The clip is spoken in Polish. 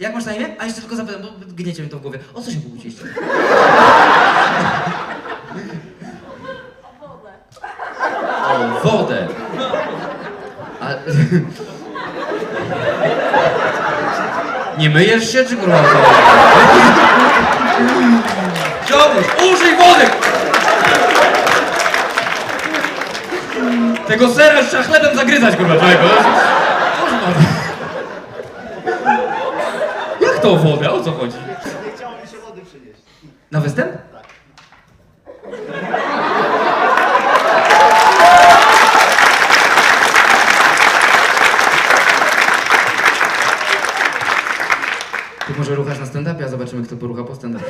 Jak masz na imię? A jeszcze tylko zapytam, bo gniecie mi to w głowie. O co się pokłóciliście? O wodę. A... Nie myjesz się, czy kurwa co? Użyj wody! Tego sera trzeba chlebem zagryzać, kurwa, człowieku. Kurwa. To wodę? O co chodzi? Nie mi się wody przynieść. Na występ? Ty może ruchasz na stand-upie, a zobaczymy, kto porucha po stand-upie.